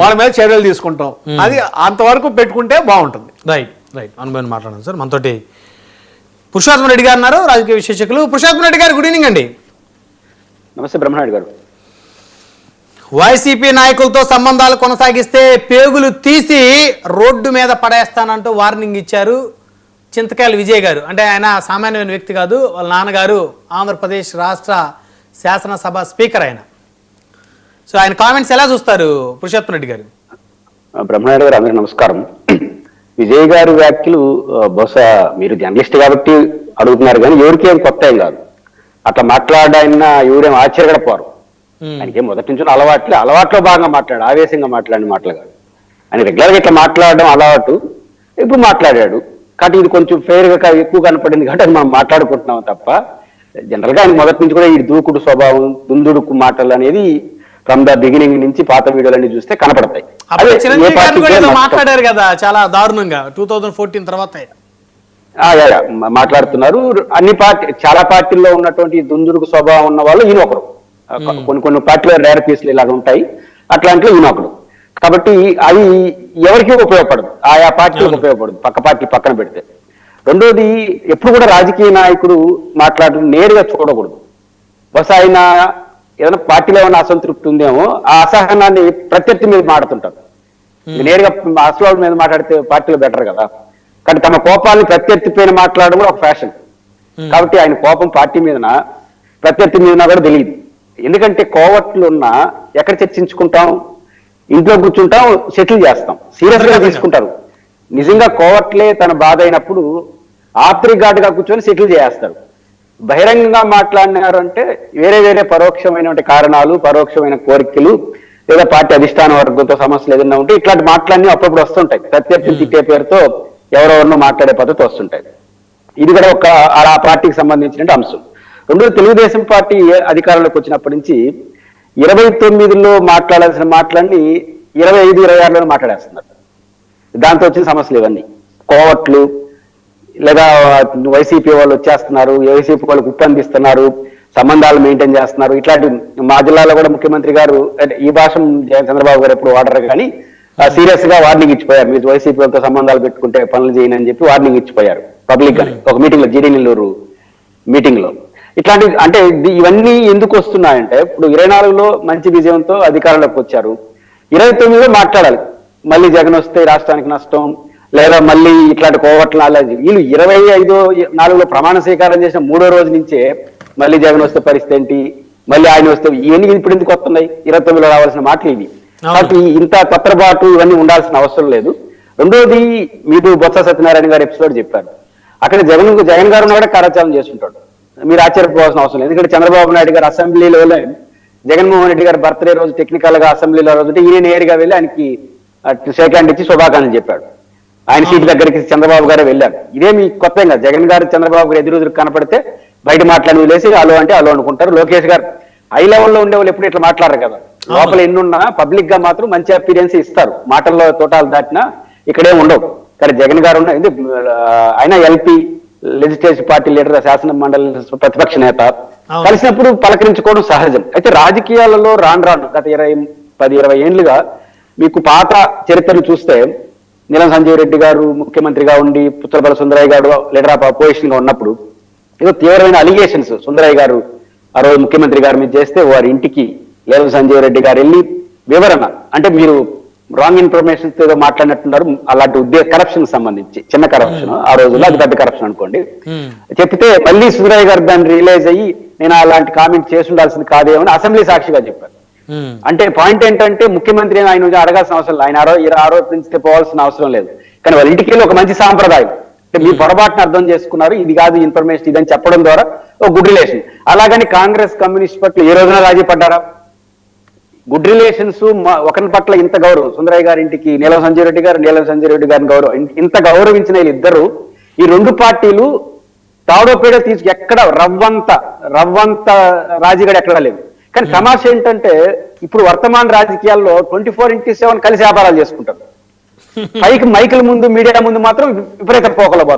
వాళ్ళ మీద చర్యలు తీసుకుంటాం. అది అంతవరకు పెట్టుకుంటే బాగుంటుంది. రైట్ రైట్ అనుభవం మాట్లాడాను సార్. మనతోటి పురుషోత్తమ రెడ్డి గారు ఉన్నారు రాజకీయ విశ్లేషకులు పురుషోత్తమ రెడ్డి గారు గుడ్ ఈవినింగ్ అండి. నమస్తే బ్రహ్మనాయుడు గారు. వైసీపీ నాయకులతో సంబంధాలు కొనసాగిస్తే పేగులు తీసి రోడ్డు మీద పడేస్తానంటూ వార్నింగ్ ఇచ్చారు చింతకాయల విజయ్ గారు. అంటే ఆయన సామాన్యమైన వ్యక్తి కాదు. వాళ్ళ నాన్నగారు ఆంధ్రప్రదేశ్ రాష్ట్ర శాసనసభ స్పీకర్ ఆయన. సో ఆయన కామెంట్స్ ఎలా చూస్తారు పురుషోత్తమ రెడ్డి గారు? బ్రహ్మనాయుడు గారు అందరికీ నమస్కారం. విజయ్ గారి వ్యాఖ్యలు బహుశా మీరు జర్నలిస్ట్ కాబట్టి అడుగుతున్నారు కానీ ఎవరికి ఏం కొత్త ఏం కాదు. అట్లా మాట్లాడాయన ఎవరేం ఆశ్చర్యపడపోరు Hmm. ఆయనకి మొదటి నుంచి అలవాట్లే అలవాట్లో భాగంగా మాట్లాడు ఆవేశంగా మాట్లాడిన మాటలు కాదు. ఆయన రెగ్యులర్గా ఇట్లా మాట్లాడడం అలవాటు ఇప్పుడు మాట్లాడాడు. కాబట్టి ఇది కొంచెం ఫెయిర్గా ఎక్కువ కనపడింది కాబట్టి అది మనం మాట్లాడుకుంటున్నాం తప్ప జనరల్గా ఆయన మొదటి నుంచి కూడా ఈ దూకుడు స్వభావం దుందుడుకు మాటలు అనేది ఫ్రమ్ ద బిగినింగ్ నుంచి పాత వీడియోలన్నీ చూస్తే కనపడతాయి. అదే. మాట్లాడారు కదా చాలా దారుణంగా టూ థౌజండ్ ఫోర్టీన్ తర్వాత. మాట్లాడుతున్నారు. అన్ని పార్టీ చాలా పార్టీల్లో ఉన్నటువంటి దుందుడుకు స్వభావం ఉన్న వాళ్ళు ఈయన ఒకరు. కొన్ని కొన్ని పార్టీలో రేర్ పీసులు ఇలాగ ఉంటాయి. అట్లాంటిలో ఈయన ఒకడు కాబట్టి అది ఎవరికి ఉపయోగపడదు. ఆయా పార్టీలకు ఉపయోగపడదు. పక్క పార్టీ పక్కన పెడితే. రెండోది ఎప్పుడు కూడా రాజకీయ నాయకుడు మాట్లాడడం నేరుగా చూడకూడదు. బహుశా ఆయన ఏదైనా పార్టీలో ఏమైనా అసంతృప్తి ఉందేమో ఆ అసహనాన్ని ప్రత్యర్థి మీద మాడుతుంటారు. నేరుగా అసలు మీద మాట్లాడితే పార్టీలో బెటర్ కదా. కానీ తమ కోపాన్ని ప్రత్యర్థి పైన మాట్లాడడం కూడా ఒక ఫ్యాషన్. కాబట్టి ఆయన కోపం పార్టీ మీదన ప్రత్యర్థి మీదన కూడా తెలియదు. ఎందుకంటే కోవట్లు ఉన్నా ఎక్కడ చర్చించుకుంటాం? ఇంట్లో కూర్చుంటాం సెటిల్ చేస్తాం. సీరియస్గా తీసుకుంటారు. నిజంగా కోవట్లే తన బాధ అయినప్పుడు ఆత్రిఘాటుగా కూర్చొని సెటిల్ చేస్తారు బహిరంగంగా మాట్లాడినారు అంటే వేరే వేరే పరోక్షమైనటువంటి కారణాలు పరోక్షమైన కోరికలు లేదా పార్టీ అధిష్టాన వర్గంతో సమస్యలు ఏదైనా ఉంటే ఇట్లాంటి మాటలన్నీ అప్పుడప్పుడు వస్తుంటాయి. ప్రత్యర్థి తిట్టే పేరుతో ఎవరెవరినో మాట్లాడే పద్ధతి వస్తుంటాయి. ఇది కూడా ఒక ఆ పార్టీకి సంబంధించిన అంశం. రెండోది తెలుగుదేశం పార్టీ అధికారంలోకి వచ్చినప్పటి నుంచి ఇరవై తొమ్మిదిలో మాట్లాడాల్సిన మాటలన్నీ ఇరవై ఐదు ఇరవై ఆరులో మాట్లాడేస్తున్నారు. దాంతో వచ్చిన సమస్యలు ఇవన్నీ. కోవట్లు లేదా వైసీపీ వాళ్ళు వచ్చేస్తున్నారు వైసీపీ వాళ్ళకి ఉప్పందిస్తున్నారు సంబంధాలు మెయింటైన్ చేస్తున్నారు. ఇట్లాంటి మా జిల్లాలో కూడా ముఖ్యమంత్రి గారు అంటే ఈ భాష చంద్రబాబు గారు ఎప్పుడు వాడరు కానీ సీరియస్గా వార్నింగ్ ఇచ్చిపోయారు. మీరు వైసీపీ వాళ్ళతో సంబంధాలు పెట్టుకుంటే పనులు చేయని అని చెప్పి వార్నింగ్ ఇచ్చిపోయారు. పబ్లిక్గా ఒక మీటింగ్లో జీడీ నెల్లూరు మీటింగ్లో ఇట్లాంటి అంటే ఇవన్నీ ఎందుకు వస్తున్నాయంటే ఇప్పుడు ఇరవై నాలుగులో మంచి విజయంతో అధికారంలోకి వచ్చారు. ఇరవై తొమ్మిదిలో మాట్లాడాలి. మళ్ళీ జగన్ వస్తే రాష్ట్రానికి నష్టం లేదా మళ్ళీ ఇట్లాంటి కోవట్లు అలాంటి వీళ్ళు ఇరవై ఐదో నాలుగులో ప్రమాణ స్వీకారం చేసిన మూడో రోజు నుంచే మళ్ళీ జగన్ వస్తే పరిస్థితి ఏంటి? మళ్ళీ ఆయన వస్తే ఇవన్నీ ఇప్పుడు ఎందుకు వస్తున్నాయి? ఇరవై తొమ్మిదిలో రావాల్సిన మాటలు ఇవి. కాబట్టి ఇంత తొత్తరబాటు ఇవన్నీ ఉండాల్సిన అవసరం లేదు. రెండోది మీరు బొత్స సత్యనారాయణ గారు ఎపిసోడ్ చెప్పారు. అక్కడ జగన్ జగన్ గారు కూడా కార్యాచరణ చేస్తుంటాడు. మీరు ఆశ్చర్యపోవాల్సిన అవసరం లేదు. ఎందుకంటే చంద్రబాబు నాయుడు గారు అసెంబ్లీలో జగన్మోహన్ రెడ్డి గారు బర్త్డే రోజు టెక్నికల్గా అసెంబ్లీలో రోజు ఈయన నేరుగా వెళ్ళి ఆయనకి షేక్ హ్యాండ్ ఇచ్చి శుభాకాంక్షలు చెప్పాడు. ఆయన సీట్ దగ్గరికి చంద్రబాబు గారే వెళ్ళారు. ఇదే మీ కొత్త కాదు. జగన్ గారు చంద్రబాబు గారు ఎదురు కనపడితే బయట మాట్లాడి వదిలేసి అలో అంటే అలో అనుకుంటారు. లోకేష్ గారు హై లెవెల్లో ఉండే వాళ్ళు ఎప్పుడు ఇట్లా మాట్లాడరు కదా. లోపల ఎన్నున్నా పబ్లిక్గా మాత్రం మంచి అపీరియన్స్ ఇస్తారు. మాటల్లో తోటాలు దాటినా ఇక్కడే ఉండవు. కానీ జగన్ గారు ఆ, ఆయన ఎల్పీ లెజిస్లేటివ్ పార్టీ లీడర్ శాసన మండలి ప్రతిపక్ష నేత. కలిసినప్పుడు పలకరించుకోవడం సహజం. అయితే రాజకీయాలలో రాను రాను గత ఇరవై పది ఇరవై ఏళ్ళుగా మీకు పాత చరిత్రను చూస్తే నీలం సంజీవ్ రెడ్డి గారు ముఖ్యమంత్రిగా ఉండి పుత్రబల సుందరయ్య గారు లీడర్ ఆఫ్ అపోజిషన్గా ఉన్నప్పుడు ఏదో తీవ్రమైన అలిగేషన్స్ సుందరయ్య గారు ఆ రోజు ముఖ్యమంత్రి గారి మీద చేస్తే వారి ఇంటికి నీలం సంజీవ్ రెడ్డి గారు వెళ్ళి వివరణ అంటే మీరు రాంగ్ ఇన్ఫర్మేషన్ ఏదో మాట్లాడినట్టున్నారు అలాంటి ఉద్దేశ కరప్షన్ సంబంధించి చిన్న కరప్షన్ ఆ రోజుల్లో అది పెద్ద కరప్షన్ అనుకోండి Hmm. చెప్తే మళ్ళీ సుందరయ్య గారు దాన్ని రియలైజ్ అయ్యి నేను అలాంటి కామెంట్ చేసి ఉండాల్సింది కాదేమో అని అసెంబ్లీ సాక్షిగా చెప్పారు. అంటే పాయింట్ ఏంటంటే ముఖ్యమంత్రి ఆయన నుంచి అడగాల్సిన అవసరం లేదు. ఆయన ఆరో ఆరోపించితే పోవాల్సిన అవసరం లేదు. కానీ వాళ్ళ ఇంటికి వెళ్ళి ఒక మంచి సాంప్రదాయం. అంటే మీ పొరపాటును అర్థం చేసుకున్నారు ఇది కాదు ఇన్ఫర్మేషన్ ఇదని చెప్పడం ద్వారా ఒక గుడ్ రిలేషన్ అలాగని కాంగ్రెస్ కమ్యూనిస్ట్ పట్ల ఏ రోజున రాజీ పడ్డారా? గుడ్ రిలేషన్స్ ఒకరి పట్ల ఇంత గౌరవం. సుందరయ్య గారి ఇంటికి నీలం సంజయ్ రెడ్డి గారు నీలం సంజయ్ రెడ్డి గారిని గౌరవం. ఇంత గౌరవించిన వీళ్ళిద్దరు ఈ రెండు పార్టీలు తాడో పేడ తీసుకు ఎక్కడ రవ్వంత రవ్వంత రాజీగడ ఎక్కడా లేదు. కానీ తమాషా ఏంటంటే ఇప్పుడు వర్తమాన రాజకీయాల్లో ట్వంటీ ఫోర్ ఇంటూ సెవెన్ కలిసి వ్యాపారాలు చేసుకుంటారు. పైకి మైకుల ముందు మీడియా ముందు మాత్రం విపరీత పోకల